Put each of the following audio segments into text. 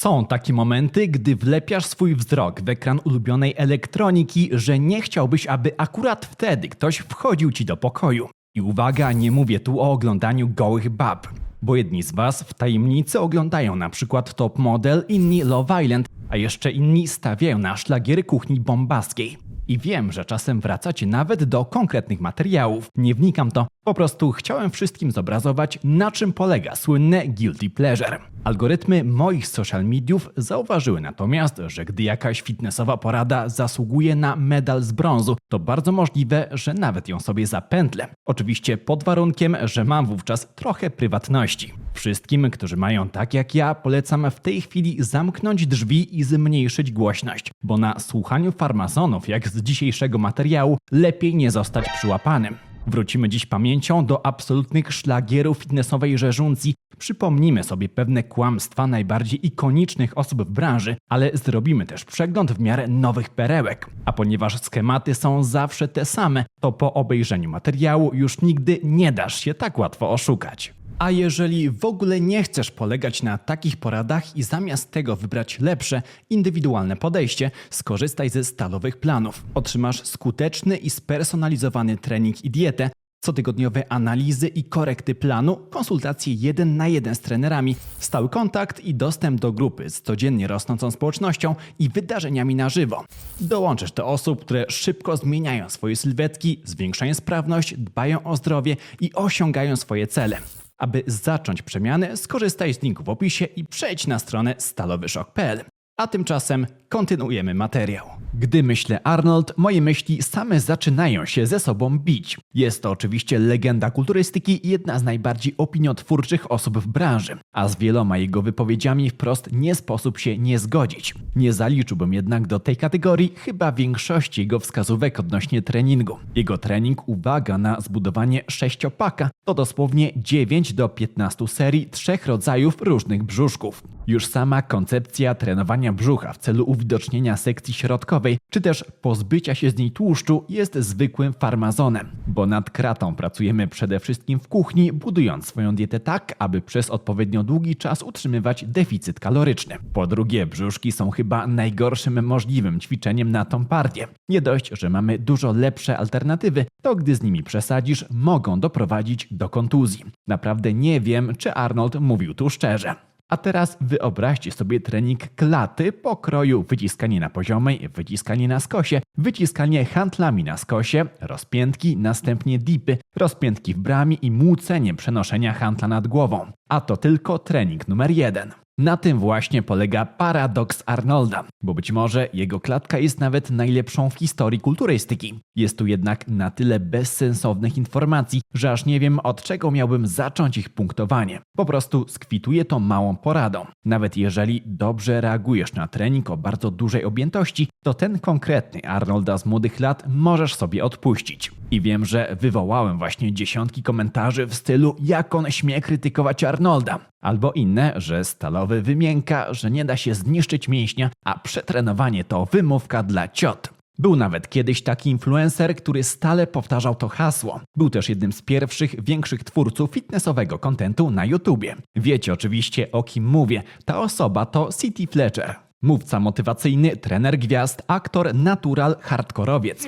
Są takie momenty, gdy wlepiasz swój wzrok w ekran ulubionej elektroniki, że nie chciałbyś, aby akurat wtedy ktoś wchodził ci do pokoju. I uwaga, nie mówię tu o oglądaniu gołych bab, bo jedni z was w tajemnicy oglądają na przykład Top Model, inni Love Island, a jeszcze inni stawiają na szlagiery kuchni bombackiej. I wiem, że czasem wracacie nawet do konkretnych materiałów. Nie wnikam to, po prostu chciałem wszystkim zobrazować, na czym polega słynne guilty pleasure. Algorytmy moich social mediów zauważyły natomiast, że gdy jakaś fitnessowa porada zasługuje na medal z brązu, to bardzo możliwe, że nawet ją sobie zapętlę. Oczywiście pod warunkiem, że mam wówczas trochę prywatności. Wszystkim, którzy mają tak jak ja, polecam w tej chwili zamknąć drzwi i zmniejszyć głośność, bo na słuchaniu farmazonów, jak z dzisiejszego materiału, lepiej nie zostać przyłapanym. Wrócimy dziś pamięcią do absolutnych szlagierów fitnessowej rzeżuncji. Przypomnimy sobie pewne kłamstwa najbardziej ikonicznych osób w branży, ale zrobimy też przegląd w miarę nowych perełek. A ponieważ schematy są zawsze te same, to po obejrzeniu materiału już nigdy nie dasz się tak łatwo oszukać. A jeżeli w ogóle nie chcesz polegać na takich poradach i zamiast tego wybrać lepsze, indywidualne podejście, skorzystaj ze stalowych planów. Otrzymasz skuteczny i spersonalizowany trening i dietę, cotygodniowe analizy i korekty planu, konsultacje jeden na jeden z trenerami, stały kontakt i dostęp do grupy z codziennie rosnącą społecznością i wydarzeniami na żywo. Dołączysz do osób, które szybko zmieniają swoje sylwetki, zwiększają sprawność, dbają o zdrowie i osiągają swoje cele. Aby zacząć przemiany, skorzystaj z linku w opisie i przejdź na stronę stalowyszok.pl. A tymczasem kontynuujemy materiał. Gdy myślę Arnold, moje myśli same zaczynają się ze sobą bić. Jest to oczywiście legenda kulturystyki i jedna z najbardziej opiniotwórczych osób w branży, a z wieloma jego wypowiedziami wprost nie sposób się nie zgodzić. Nie zaliczyłbym jednak do tej kategorii chyba większości jego wskazówek odnośnie treningu. Jego trening uwaga na zbudowanie sześciopaka to dosłownie 9 do 15 serii trzech rodzajów różnych brzuszków. Już sama koncepcja trenowania brzucha w celu uwidocznienia sekcji środkowej, czy też pozbycia się z niej tłuszczu jest zwykłym farmazonem, bo nad kratą pracujemy przede wszystkim w kuchni, budując swoją dietę tak, aby przez odpowiednio długi czas utrzymywać deficyt kaloryczny. Po drugie, brzuszki są chyba najgorszym możliwym ćwiczeniem na tą partię. Nie dość, że mamy dużo lepsze alternatywy, to gdy z nimi przesadzisz, mogą doprowadzić do kontuzji. Naprawdę nie wiem, czy Arnold mówił tu szczerze. A teraz wyobraźcie sobie trening klaty pokroju wyciskanie na poziomej, wyciskanie na skosie, wyciskanie handlami na skosie, rozpiętki, następnie dipy, rozpiętki w bramie i młócenie przenoszenia handla nad głową. A to tylko trening numer jeden. Na tym właśnie polega paradoks Arnolda, bo być może jego klatka jest nawet najlepszą w historii kulturystyki. Jest tu jednak na tyle bezsensownych informacji, że aż nie wiem od czego miałbym zacząć ich punktowanie. Po prostu skwituję to małą poradą. Nawet jeżeli dobrze reagujesz na trening o bardzo dużej objętości, to ten konkretny Arnolda z młodych lat możesz sobie odpuścić. I wiem, że wywołałem właśnie dziesiątki komentarzy w stylu jak on śmie krytykować Arnolda. Albo inne, że stalowy wymienka, że nie da się zniszczyć mięśnia, a przetrenowanie to wymówka dla ciot. Był nawet kiedyś taki influencer, który stale powtarzał to hasło. Był też jednym z pierwszych większych twórców fitnessowego kontentu na YouTubie. Wiecie oczywiście o kim mówię. Ta osoba to City Fletcher. Mówca motywacyjny, trener gwiazd, aktor, natural, hardkorowiec.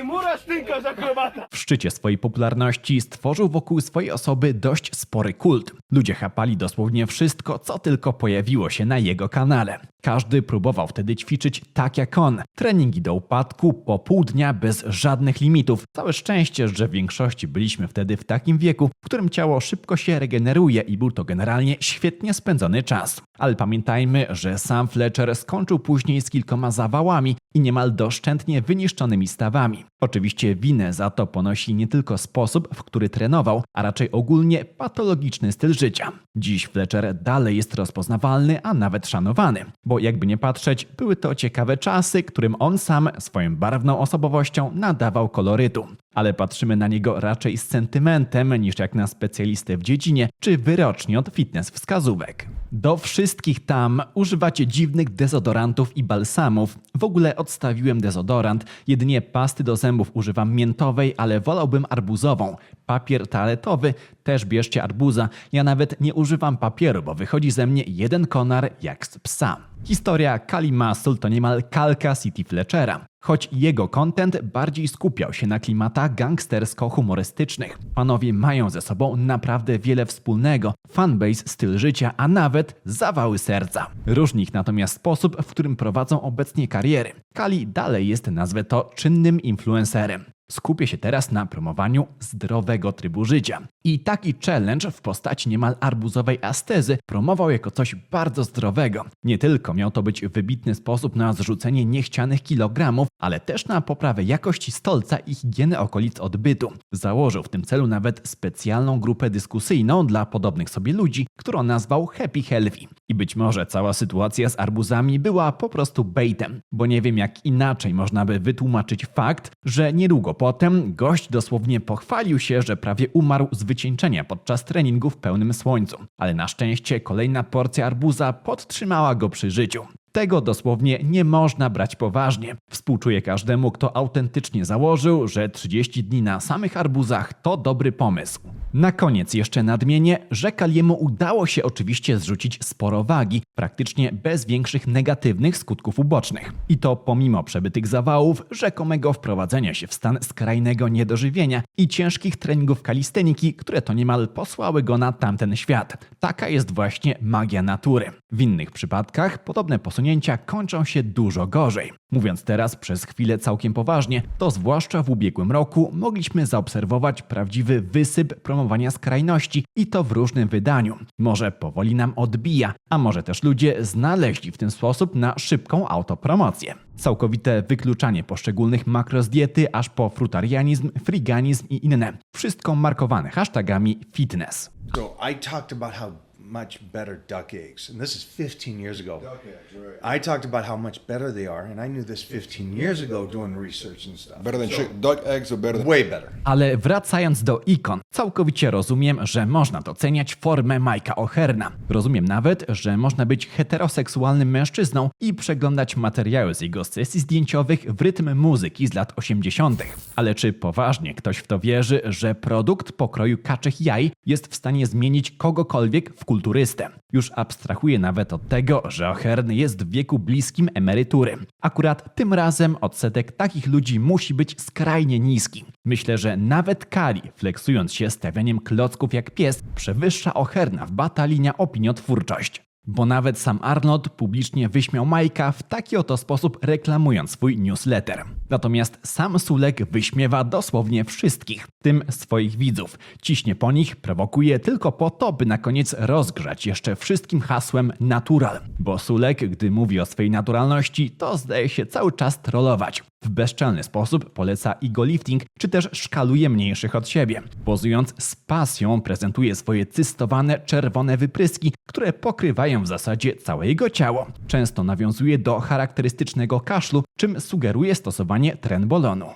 W szczycie swojej popularności stworzył wokół swojej osoby dość spory kult. Ludzie chapali dosłownie wszystko, co tylko pojawiło się na jego kanale. Każdy próbował wtedy ćwiczyć tak jak on. Treningi do upadku, po pół dnia bez żadnych limitów. Całe szczęście, że w większości byliśmy wtedy w takim wieku, w którym ciało szybko się regeneruje i był to generalnie świetnie spędzony czas. Ale pamiętajmy, że sam Fletcher skończył później z kilkoma zawałami i niemal doszczętnie wyniszczonymi stawami. Oczywiście winę za to ponosi nie tylko sposób, w który trenował, a raczej ogólnie patologiczny styl życia. Dziś Fletcher dalej jest rozpoznawalny, a nawet szanowany, bo jakby nie patrzeć, były to ciekawe czasy, którym on sam swoją barwną osobowością nadawał kolorytu. Ale patrzymy na niego raczej z sentymentem niż jak na specjalistę w dziedzinie czy wyrocznie od fitness wskazówek. Do wszystkich tam używacie dziwnych dezodorantów i balsamów. W ogóle odstawiłem dezodorant, jedynie pasty do zębów używam miętowej, ale wolałbym arbuzową. Papier toaletowy też bierzcie arbuza. Ja nawet nie używam papieru, bo wychodzi ze mnie jeden konar jak z psa. Historia Kali Muscle to niemal kalka City Fletchera. Choć jego content bardziej skupiał się na klimatach gangstersko-humorystycznych. Panowie mają ze sobą naprawdę wiele wspólnego. Fanbase, styl życia, a nawet zawały serca. Różni ich natomiast sposób, w którym prowadzą obecnie kariery. Kali dalej jest, nazwę to, czynnym influencerem. Skupię się teraz na promowaniu zdrowego trybu życia. I taki challenge w postaci niemal arbuzowej astezy promował jako coś bardzo zdrowego. Nie tylko miał to być wybitny sposób na zrzucenie niechcianych kilogramów, ale też na poprawę jakości stolca i higieny okolic odbytu. Założył w tym celu nawet specjalną grupę dyskusyjną dla podobnych sobie ludzi, którą nazwał Happy Healthy. I być może cała sytuacja z arbuzami była po prostu baitem, bo nie wiem jak inaczej można by wytłumaczyć fakt, że niedługo potem gość dosłownie pochwalił się, że prawie umarł z wycieńczenia podczas treningu w pełnym słońcu. Ale na szczęście kolejna porcja arbuza podtrzymała go przy życiu. Tego dosłownie nie można brać poważnie. Współczuję każdemu, kto autentycznie założył, że 30 dni na samych arbuzach to dobry pomysł. Na koniec jeszcze nadmienię, że Kaliemu udało się oczywiście zrzucić sporo wagi, praktycznie bez większych negatywnych skutków ubocznych. I to pomimo przebytych zawałów, rzekomego wprowadzenia się w stan skrajnego niedożywienia i ciężkich treningów kalisteniki, które to niemal posłały go na tamten świat. Taka jest właśnie magia natury. W innych przypadkach podobne posunięcia kończą się dużo gorzej. Mówiąc teraz przez chwilę całkiem poważnie, to zwłaszcza w ubiegłym roku mogliśmy zaobserwować prawdziwy wysyp promowania skrajności i to w różnym wydaniu. Może powoli nam odbija, a może też ludzie znaleźli w ten sposób na szybką autopromocję. Całkowite wykluczanie poszczególnych makro z diety, aż po frutarianizm, friganizm i inne. Wszystko markowane hashtagami fitness. So I talked about how much better duck eggs, and this is 15 years ago. Duck eggs, right. I talked about how much better they are, and I knew this 15 years ago doing research and stuff. Better than chick. Duck eggs are better than. Way better. Ale wracając do ikon, całkowicie rozumiem, że można doceniać formę Majka O'Herna. Rozumiem nawet, że można być heteroseksualnym mężczyzną i przeglądać materiały z jego sesji zdjęciowych w rytm muzyki z lat 80. Ale czy poważnie ktoś w to wierzy, że produkt pokroju kaczych jaj jest w stanie zmienić kogokolwiek w kulturystę? Już abstrahuję nawet od tego, że O'Hearn jest w wieku bliskim emerytury. Akurat tym razem odsetek takich ludzi musi być skrajnie niski. Myślę, że nawet Kali, flexując się stawianiem klocków jak pies, przewyższa O'Hearna w batalinia opiniotwórczość. Bo nawet sam Arnold publicznie wyśmiał Majka w taki oto sposób reklamując swój newsletter. Natomiast sam Sulek wyśmiewa dosłownie wszystkich, tym swoich widzów. Ciśnie po nich, prowokuje tylko po to, by na koniec rozgrzać jeszcze wszystkim hasłem natural. Bo Sulek, gdy mówi o swej naturalności, to zdaje się cały czas trollować. W bezczelny sposób poleca ego lifting, czy też szkaluje mniejszych od siebie. Pozując z pasją prezentuje swoje cystowane czerwone wypryski, które pokrywają w zasadzie całe jego ciało. Często nawiązuje do charakterystycznego kaszlu, czym sugeruje stosowanie trenbolonu.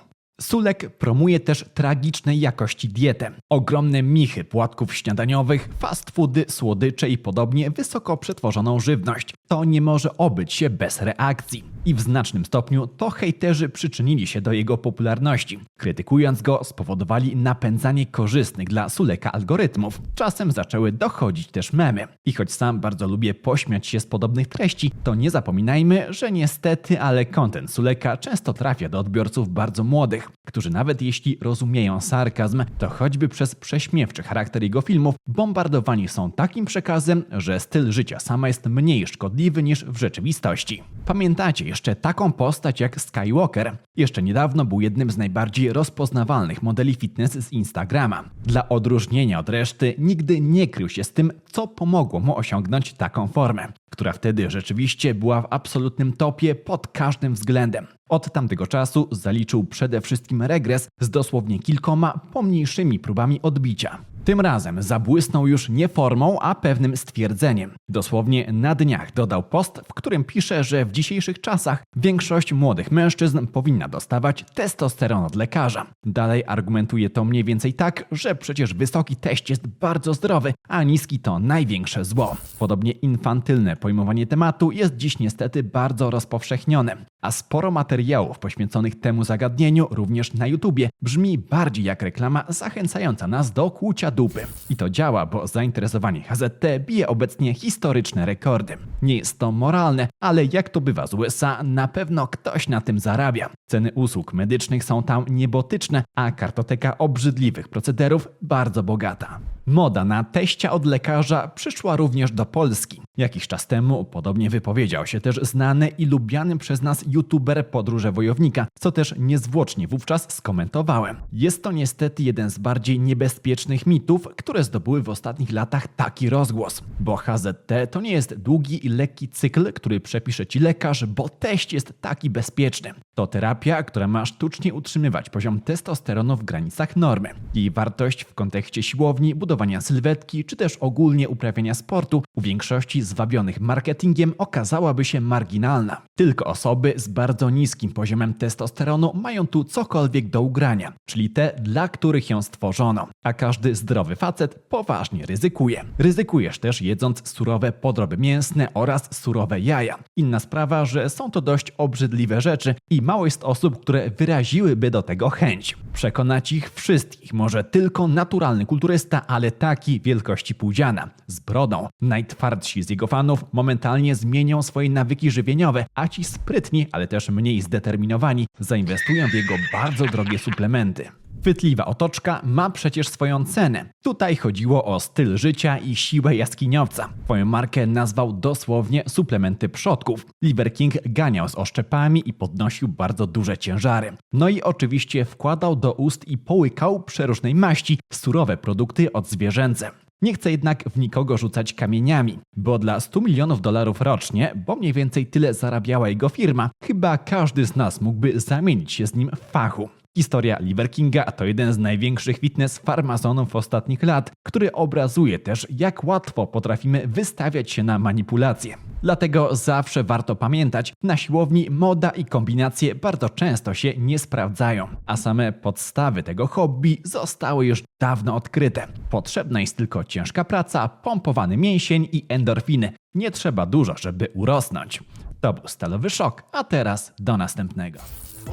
Sulek promuje też tragicznej jakości dietę. Ogromne michy płatków śniadaniowych, fast foody, słodycze i podobnie wysoko przetworzoną żywność. To nie może obyć się bez reakcji. I w znacznym stopniu to hejterzy przyczynili się do jego popularności. Krytykując go, spowodowali napędzanie korzystnych dla Suleka algorytmów. Czasem zaczęły dochodzić też memy. I choć sam bardzo lubię pośmiać się z podobnych treści, to nie zapominajmy, że niestety, ale content Suleka często trafia do odbiorców bardzo młodych, którzy nawet jeśli rozumieją sarkazm, to choćby przez prześmiewczy charakter jego filmów, bombardowani są takim przekazem, że styl życia sama jest mniej szkodliwy niż w rzeczywistości. Pamiętacie jeszcze taką postać jak Skywalker? Jeszcze niedawno był jednym z najbardziej rozpoznawalnych modeli fitness z Instagrama. Dla odróżnienia od reszty nigdy nie krył się z tym, co pomogło mu osiągnąć taką formę, która wtedy rzeczywiście była w absolutnym topie pod każdym względem. Od tamtego czasu zaliczył przede wszystkim regres z dosłownie kilkoma pomniejszymi próbami odbicia. Tym razem zabłysnął już nie formą, a pewnym stwierdzeniem. Dosłownie na dniach dodał post, w którym pisze, że w dzisiejszych czasach większość młodych mężczyzn powinna dostawać testosteron od lekarza. Dalej argumentuje to mniej więcej tak, że przecież wysoki teść jest bardzo zdrowy, a niski to największe zło. Podobnie infantylne pojmowanie tematu jest dziś niestety bardzo rozpowszechnione, a sporo materiałów poświęconych temu zagadnieniu również na YouTubie brzmi bardziej jak reklama zachęcająca nas do kłucia dupy. I to działa, bo zainteresowanie HZT bije obecnie historyczne rekordy. Nie jest to moralne, ale jak to bywa z USA, na pewno ktoś na tym zarabia. Ceny usług medycznych są tam niebotyczne, a kartoteka obrzydliwych procederów bardzo bogata. Moda na teścia od lekarza przyszła również do Polski. Jakiś czas temu podobnie wypowiedział się też znany i lubiany przez nas youtuber Podróże Wojownika, co też niezwłocznie wówczas skomentowałem. Jest to niestety jeden z bardziej niebezpiecznych mitów, które zdobyły w ostatnich latach taki rozgłos. Bo HZT to nie jest długi i lekki cykl, który przepisze ci lekarz, bo teść jest taki bezpieczny. To terapia, która ma sztucznie utrzymywać poziom testosteronu w granicach normy. Jej wartość w kontekście siłowni, budowania sylwetki czy też ogólnie uprawiania sportu u większości zwabionych marketingiem okazałaby się marginalna. Tylko osoby z bardzo niskim poziomem testosteronu mają tu cokolwiek do ugrania, czyli te, dla których ją stworzono. A każdy zdrowy facet poważnie ryzykuje. Ryzykujesz też jedząc surowe podroby mięsne oraz surowe jaja. Inna sprawa, że są to dość obrzydliwe rzeczy i mało jest osób, które wyraziłyby do tego chęć. Przekonać ich wszystkich może tylko naturalny kulturysta, ale taki wielkości półdziana, z brodą. Najtwardsi z jego fanów momentalnie zmienią swoje nawyki żywieniowe, a ci sprytni, ale też mniej zdeterminowani, zainwestują w jego bardzo drogie suplementy. Chwytliwa otoczka ma przecież swoją cenę. Tutaj chodziło o styl życia i siłę jaskiniowca. Twoją markę nazwał dosłownie suplementy przodków. Liver King ganiał z oszczepami i podnosił bardzo duże ciężary. No i oczywiście wkładał do ust i połykał przeróżnej maści surowe produkty odzwierzęce. Nie chcę jednak w nikogo rzucać kamieniami, bo dla 100 milionów dolarów rocznie, bo mniej więcej tyle zarabiała jego firma, chyba każdy z nas mógłby zamienić się z nim w fachu. Historia Liver Kinga to jeden z największych fitness farmazonów ostatnich lat, który obrazuje też, jak łatwo potrafimy wystawiać się na manipulacje. Dlatego zawsze warto pamiętać, na siłowni moda i kombinacje bardzo często się nie sprawdzają, a same podstawy tego hobby zostały już dawno odkryte. Potrzebna jest tylko ciężka praca, pompowany mięsień i endorfiny. Nie trzeba dużo, żeby urosnąć. To był Stalowy Szok, a teraz do następnego.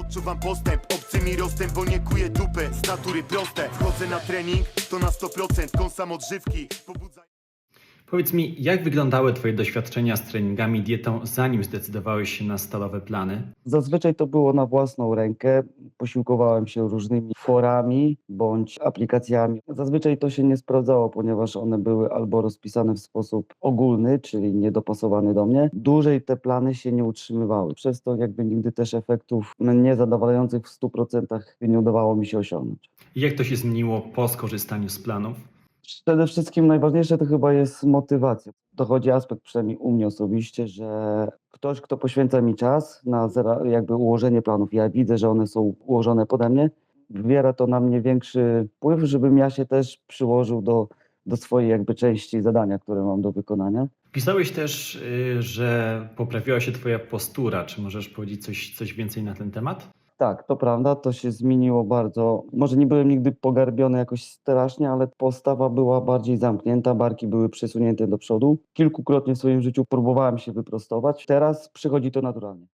Odczuwam postęp, obcy mi rostem, bo nie kuję dupy. Z natury proste, wchodzę na trening, to na 100% Kąsam odżywki, pobudza... Powiedz mi, jak wyglądały Twoje doświadczenia z treningami dietą, zanim zdecydowałeś się na stalowe plany? Zazwyczaj to było na własną rękę. Posiłkowałem się różnymi forami bądź aplikacjami. Zazwyczaj to się nie sprawdzało, ponieważ one były albo rozpisane w sposób ogólny, czyli niedopasowany do mnie. Dłużej te plany się nie utrzymywały. Przez to jakby nigdy też efektów niezadowalających w 100% nie udawało mi się osiągnąć. I jak to się zmieniło po skorzystaniu z planów? Przede wszystkim najważniejsze to chyba jest motywacja. Dochodzi aspekt, przynajmniej u mnie osobiście, że ktoś, kto poświęca mi czas na jakby ułożenie planów, ja widzę, że one są ułożone pode mnie, wywiera to na mnie większy wpływ, żebym ja się też przyłożył do, do swojej jakby części zadania, które mam do wykonania. Pisałeś też, y, że poprawiła się Twoja postura. Czy możesz powiedzieć coś, coś więcej na ten temat? Tak, to prawda, to się zmieniło bardzo. Może nie byłem nigdy pogarbiony jakoś strasznie, ale postawa była bardziej zamknięta, barki były przesunięte do przodu. Kilkukrotnie w swoim życiu próbowałem się wyprostować. Teraz przychodzi to naturalnie.